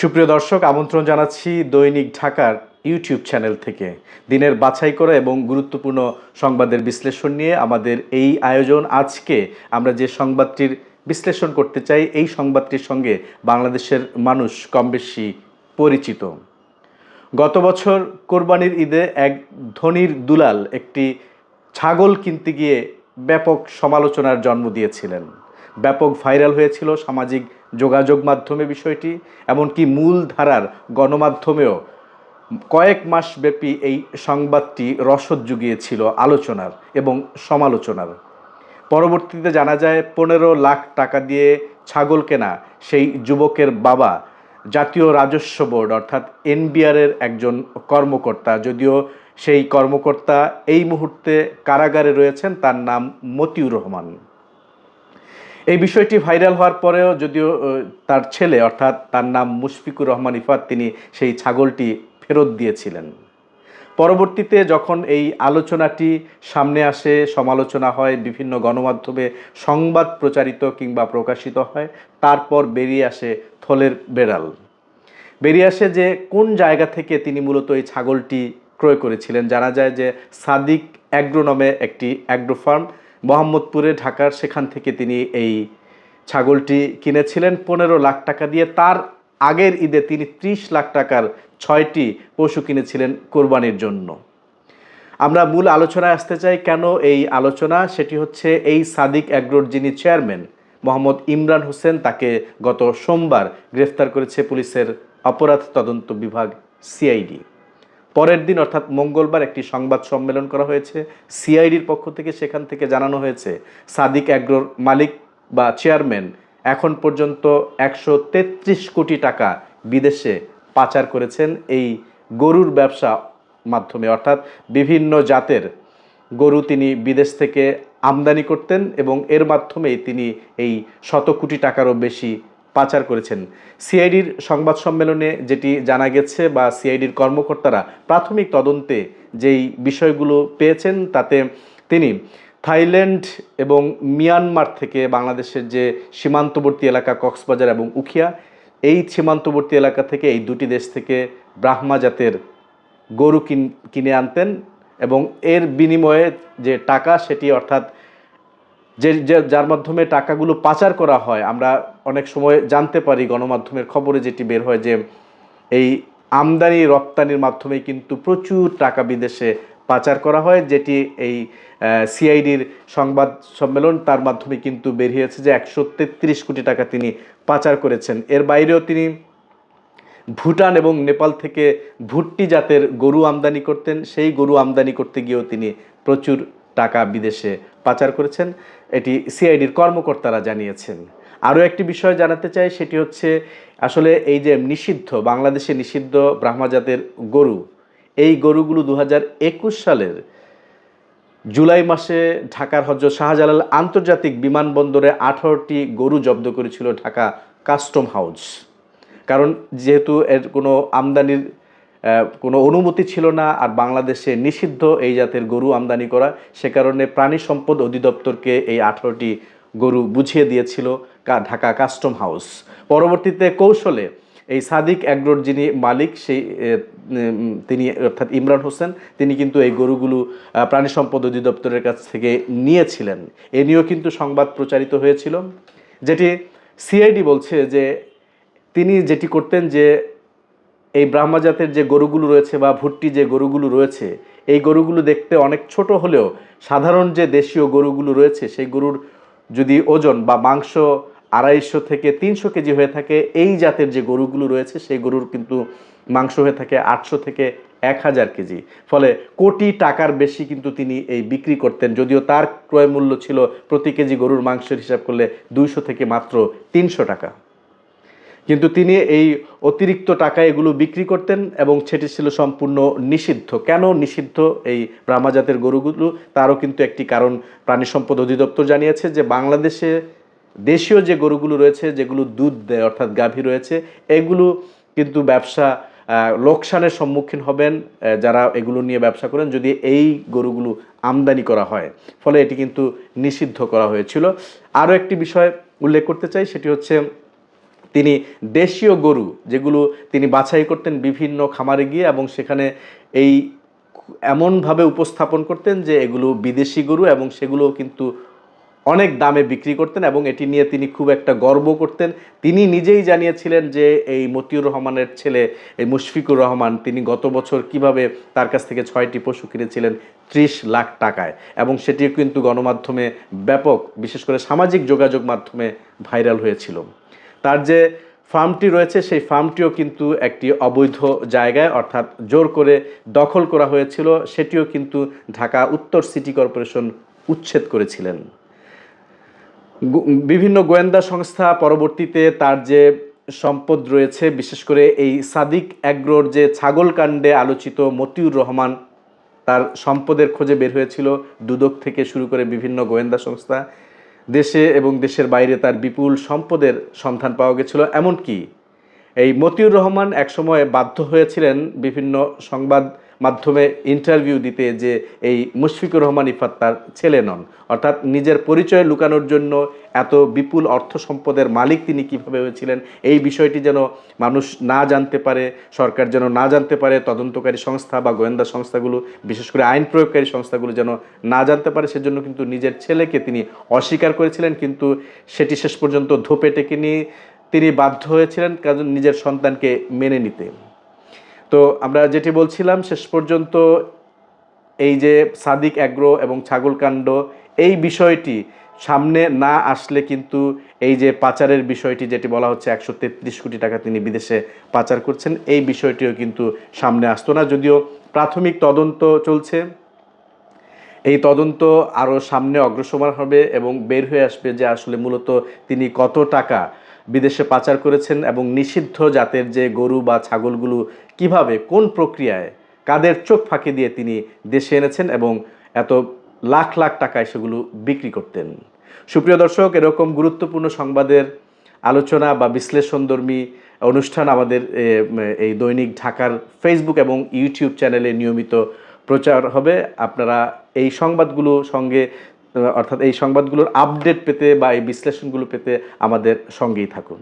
সুপ্রিয় দর্শক, আমন্ত্রণ জানাচ্ছি দৈনিক ঢাকার ইউটিউব চ্যানেল থেকে। দিনের বাছাই করা এবং গুরুত্বপূর্ণ সংবাদের বিশ্লেষণ নিয়ে আমাদের এই আয়োজন। আজকে আমরা যে সংবাদটির বিশ্লেষণ করতে চাই, এই সংবাদটির সঙ্গে বাংলাদেশের মানুষ কম বেশি পরিচিত। গত বছর কোরবানির ঈদে এক ধনির দুলাল একটি ছাগল কিনতে গিয়ে ব্যাপক সমালোচনার জন্ম দিয়েছিলেন। ব্যাপক ভাইরাল হয়েছিল সামাজিক যোগাযোগ মাধ্যমে বিষয়টি, এমনকি মূল ধারার গণমাধ্যমেও কয়েক মাস ব্যাপী এই সংবাদটি রসদ জুগিয়েছিল আলোচনার এবং সমালোচনার। পরবর্তীতে জানা যায়, পনেরো লাখ টাকা দিয়ে ছাগল কেনা সেই যুবকের বাবা জাতীয় রাজস্ব বোর্ড, অর্থাৎ এনবিআরের একজন কর্মকর্তা, যদিও সেই কর্মকর্তা এই মুহূর্তে কারাগারে রয়েছেন, তার নাম মতিউর রহমান। এই বিষয়টি ভাইরাল হওয়ার পরেও যদিও তার ছেলে, অর্থাৎ তার নাম মুশফিকুর রহমান ইফাত, তিনি সেই ছাগলটি ফেরত দিয়েছিলেন। পরবর্তীতে যখন এই আলোচনাটি সামনে আসে, সমালোচনা হয়, বিভিন্ন গণমাধ্যমে সংবাদ প্রচারিত কিংবা প্রকাশিত হয়, তারপর বেরিয়ে আসে থলের বেড়াল। বেরিয়ে আসে যে কোন জায়গা থেকে তিনি মূলত এই ছাগলটি ক্রয় করেছিলেন। জানা যায় যে সাদিক অ্যাগ্রো নামে একটি অ্যাগ্রো ফার্ম মোহাম্মদপুরে, ঢাকার সেখান থেকে তিনি এই ছাগলটি কিনেছিলেন। পনেরো লাখ টাকা দিয়ে তার আগের ঈদে তিনি ত্রিশ লাখ টাকার ছয়টি পশু কিনেছিলেন কোরবানির জন্য। আমরা মূল আলোচনায় আসতে চাই, কেন এই আলোচনা? সেটি হচ্ছে এই সাদিক অ্যাগ্রোর যিনি চেয়ারম্যান, মোহাম্মদ ইমরান হোসেন, তাকে গত সোমবার গ্রেফতার করেছে পুলিশের অপরাধ তদন্ত বিভাগ সিআইডি। পরের দিন, অর্থাৎ মঙ্গলবার একটি সংবাদ সম্মেলন করা হয়েছে। সিআইডির পক্ষ থেকে সেখান থেকে জানানো হয়েছে, সাদিক অ্যাগ্রোর মালিক বা চেয়ারম্যান এখন পর্যন্ত একশো তেত্রিশ কোটি টাকা বিদেশে পাচার করেছেন এই গরুর ব্যবসা মাধ্যমে। অর্থাৎ বিভিন্ন জাতের গরু তিনি বিদেশ থেকে আমদানি করতেন এবং এর মাধ্যমেই তিনি এই শত কোটি টাকারও বেশি পাচার করেছেন। সিআইডির সংবাদ সম্মেলনে যেটি জানা গেছে বা সিআইডির কর্মকর্তারা প্রাথমিক তদন্তে যেই বিষয়গুলো পেয়েছেন, তাতে তিনি থাইল্যান্ড এবং মিয়ানমার থেকে বাংলাদেশের যে সীমান্তবর্তী এলাকা কক্সবাজার এবং উখিয়া, এই সীমান্তবর্তী এলাকা থেকে এই দুটি দেশ থেকে ব্রাহ্মা জাতের গরু কিন আনতেন এবং এর বিনিময়ে যে টাকা সেটি অর্থাৎ যে- যার মাধ্যমে টাকাগুলো পাচার করা হয়, আমরা অনেক সময় জানতে পারি গণমাধ্যমের খবরে যেটি বের হয় যে এই আমদানি, রপ্তানির মাধ্যমে কিন্তু প্রচুর টাকা বিদেশে পাচার করা হয়, যেটি এই সিআইডির সংবাদ সম্মেলন তার মাধ্যমে কিন্তু বেরিয়েছে যে একশো তেত্রিশ কোটি টাকা তিনি পাচার করেছেন। এর বাইরেও তিনি ভুটান এবং নেপাল থেকে ভুট্টি জাতের গরু আমদানি করতেন, সেই গরু আমদানি করতে গিয়েও তিনি প্রচুর টাকা বিদেশে পাচার করেছেন। এটি সিআইডির কর্মকর্তারা জানিয়েছেন। আরও একটি বিষয় জানাতে চাই, সেটি হচ্ছে আসলে এই যে নিষিদ্ধ, বাংলাদেশে নিষিদ্ধ ব্রাহ্মা জাতের গরু, এই গরুগুলো দু সালের জুলাই মাসে ঢাকার হজরত শাহজালাল আন্তর্জাতিক বিমানবন্দরে আঠারোটি গরু জব্দ করেছিল ঢাকা কাস্টম হাউস। কারণ যেহেতু এর কোনো আমদানির কোনো অনুমতি ছিল না, আর বাংলাদেশে নিষিদ্ধ এই জাতের গরু আমদানি করা, সে কারণে প্রাণী সম্পদ অধিদপ্তরকে এই আঠারোটি গরু বুঝিয়ে দিয়েছিল। Dhaka custom house. পরবর্তীতে কৌশলে এই সাদিক অ্যাগ্রোর যিনি মালিক, সেই তিনি অর্থাৎ ইমরান হোসেন, তিনি কিন্তু এই গরুগুলো প্রাণী সম্পদ অধিদপ্তরের কাছ থেকে নিয়েছিলেন। এ নিয়েও কিন্তু সংবাদ প্রচারিত হয়েছিল, যেটি সিআইডি বলছে যে তিনি যেটি করতেন যে এই ব্রাহ্মা জাতের যে গরুগুলো রয়েছে বা ভুট্টি যে গরুগুলো রয়েছে, এই গরুগুলো দেখতে অনেক ছোট হলেও সাধারণ যে দেশীয় গরুগুলো রয়েছে, সেই গরুর যদি ওজন বা মাংস আড়াইশো থেকে তিনশো কেজি হয়ে থাকে। এই জাতের যে গরুগুলো রয়েছে, সেই গরুর কিন্তু মাংস হয়ে থাকে আটশো থেকে এক হাজার কেজি। ফলে কোটি টাকার বেশি কিন্তু তিনি এই বিক্রি করতেন। যদিও তার ক্রয় মূল্য ছিল প্রতি কেজি গরুর মাংসের হিসাব করলে দুইশো থেকে মাত্র তিনশো টাকা। কিন্তু তিনি এই অতিরিক্ত টাকা এগুলো বিক্রি করতেন এবং সেটি ছিল সম্পূর্ণ নিষিদ্ধ। কেন নিষিদ্ধ এই ব্রাহ্মা জাতের গরুগুলো? তারও কিন্তু একটি কারণ প্রাণী সম্পদ অধিদপ্তর জানিয়েছে যে বাংলাদেশে দেশীয় যে গরুগুলো রয়েছে, যেগুলো দুধ দেয়, অর্থাৎ গাভী রয়েছে, এগুলো কিন্তু ব্যবসা লোকসানের সম্মুখীন হবেন যারা এগুলো নিয়ে ব্যবসা করেন, যদি এই গরুগুলো আমদানি করা হয়। ফলে এটি কিন্তু নিষিদ্ধ করা হয়েছিল। আরও একটি বিষয় উল্লেখ করতে চাই, সেটি হচ্ছে তিনি দেশীয় গরু, যেগুলো তিনি বাছাই করতেন বিভিন্ন খামারে গিয়ে এবং সেখানে এই এমনভাবে উপস্থাপন করতেন যে এগুলো বিদেশি গরু এবং সেগুলো কিন্তু অনেক দামে বিক্রি করতেন এবং এটি নিয়ে তিনি খুব একটা গর্ব করতেন। তিনি নিজেই জানিয়েছিলেন যে এই মতিউর রহমানের ছেলে, এই মুশফিকুর রহমান, তিনি গত বছর কীভাবে তার কাছ থেকে ছয়টি পশু কিনেছিলেন ত্রিশ লাখ টাকায়। এবং সেটিও কিন্তু গণমাধ্যমে ব্যাপক, বিশেষ করে সামাজিক যোগাযোগ মাধ্যমে ভাইরাল হয়েছিল। তার যে ফার্মটি রয়েছে, সেই ফার্মটিও কিন্তু একটি অবৈধ জায়গায়, অর্থাৎ জোর করে দখল করা হয়েছিল। সেটিও কিন্তু ঢাকা উত্তর সিটি কর্পোরেশন উচ্ছেদ করেছিলেন। বিভিন্ন গোয়েন্দা সংস্থা পরবর্তীতে তার যে সম্পদ রয়েছে, বিশেষ করে এই সাদিক অ্যাগ্রোর যে ছাগল কাণ্ডে আলোচিত মতিউর রহমান, তার সম্পদের খোঁজে বের হয়েছিল। দুদক থেকে শুরু করে বিভিন্ন গোয়েন্দা সংস্থা দেশে এবং দেশের বাইরে তার বিপুল সম্পদের সন্ধান পাওয়া গেছিল। এমনকি এই মতিউর রহমান একসময় বাধ্য হয়েছিলেন বিভিন্ন সংবাদ মাধ্যমে ইন্টারভিউ দিতে যে এই মুশফিকুর রহমান ইফাত তার ছেলে নন। অর্থাৎ নিজের পরিচয় লুকানোর জন্য এত বিপুল অর্থ সম্পদের মালিক তিনি কীভাবে হয়েছিলেন, এই বিষয়টি যেন মানুষ না জানতে পারে, সরকার যেন না জানতে পারে, তদন্তকারী সংস্থা বা গোয়েন্দা সংস্থাগুলো, বিশেষ করে আইন প্রয়োগকারী সংস্থাগুলো যেন না জানতে পারে, সেজন্য কিন্তু নিজের ছেলেকে তিনি অস্বীকার করেছিলেন, কিন্তু সেটি শেষ পর্যন্ত ধোপে টেকে নিয়ে তিনি বাধ্য হয়েছিলেন কারণ নিজের সন্তানকে মেনে নিতে। তো আমরা যেটি বলছিলাম, শেষ পর্যন্ত এই যে সাদিক অ্যাগ্রো এবং ছাগলকাণ্ড এই বিষয়টি সামনে না আসলে কিন্তু এই যে পাচারের বিষয়টি যেটি বলা হচ্ছে একশো তেত্রিশ কোটি টাকা তিনি বিদেশে পাচার করছেন, এই বিষয়টিও কিন্তু সামনে আসতো না। যদিও প্রাথমিক তদন্ত চলছে, এই তদন্ত আরও সামনে অগ্রসর হবে এবং বের হয়ে আসবে যে আসলে মূলত তিনি কত টাকা বিদেশে পাচার করেছেন এবং নিষিদ্ধ জাতের যে গরু বা ছাগলগুলো কীভাবে, কোন প্রক্রিয়ায়, কাদের চোখ ফাঁকি দিয়ে তিনি দেশে এনেছেন এবং এত লাখ লাখ টাকায় সেগুলো বিক্রি করতেন। সুপ্রিয় দর্শক, এরকম গুরুত্বপূর্ণ সংবাদের আলোচনা বা বিশ্লেষণধর্মী অনুষ্ঠান আমাদের এই দৈনিক ঢাকার ফেসবুক এবং ইউটিউব চ্যানেলে নিয়মিত প্রচার হবে। আপনারা এই সংবাদগুলো সঙ্গে অর্থাৎ এই সংবাদগুলোর আপডেট পেতে বা এই বিশ্লেষণগুলো পেতে আমাদের সঙ্গেই থাকুন।